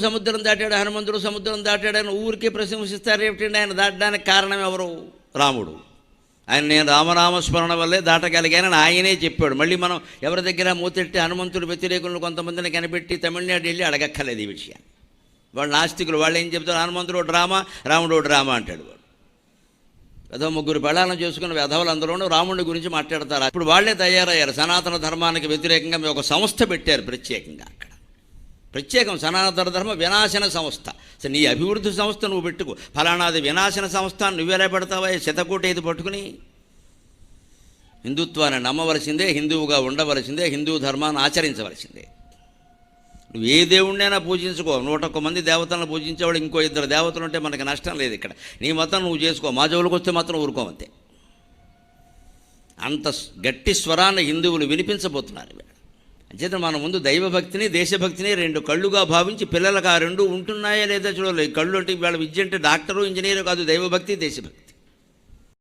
సముద్రం దాటాడు హనుమంతుడు సముద్రం దాటాడు అని ఊరికే ప్రశంసిస్తారు ఏమిటండి? ఆయన దాటడానికి కారణం ఎవరు? రాముడు. ఆయన నేను రామనామస్మరణ వల్లే దాటగలిగానని ఆయనే చెప్పాడు. మళ్ళీ మనం ఎవరి దగ్గర మూతెట్టి హనుమంతుడు వ్యతిరేకులను కొంతమందిని కనిపెట్టి తమిళనాడు వెళ్ళి అడగక్కర్లేదు ఈ విషయాన్ని. వాళ్ళు నాస్తికులు వాళ్ళు ఏం చెప్తారు? హనుమంతుడు డ్రామా రాముడు డ్రామా అంటాడు వాడు. ఏదో ముగ్గురు పెళ్ళాలను చేసుకున్న వెధవలందరూ రాముడి గురించి మాట్లాడతారు. ఇప్పుడు వాళ్ళే తయారయ్యారు. సనాతన ధర్మానికి వ్యతిరేకంగా మేము ఒక సంస్థ పెట్టారు ప్రత్యేకంగా. ప్రత్యేకం సనాతన ధర్మ వినాశన సంస్థ. సరే నీ అభివృద్ధి సంస్థ నువ్వు పెట్టుకో. ఫలానాది వినాశన సంస్థ అని నువ్వెలా పెడతావా? ఈ శతకోటి ఇది పట్టుకుని? హిందుత్వాన్ని నమ్మవలసిందే హిందువుగా ఉండవలసిందే హిందూ ధర్మాన్ని ఆచరించవలసిందే. నువ్వు ఏ దేవుణ్ణైనా పూజించుకో. నూట ఒక్క మంది దేవతలను పూజించేవాడు ఇంకో ఇద్దరు దేవతలు ఉంటే మనకి నష్టం లేదు ఇక్కడ. నీ మతం నువ్వు చేసుకో. మా జోలికి వస్తే మాత్రం ఊరుకోమంతే. అంత స్- గట్టి స్వరాన్ని హిందువులు వినిపించబోతున్నారు అంచేత మన ముందు దైవభక్తిని దేశభక్తిని రెండు కళ్ళుగా భావించి పిల్లలకు ఆ రెండు ఉంటున్నాయా లేదా చూడలేదు. కళ్ళు అంటే ఇవాళ విద్య అంటే డాక్టరు ఇంజనీరు కాదు దైవభక్తి దేశభక్తి.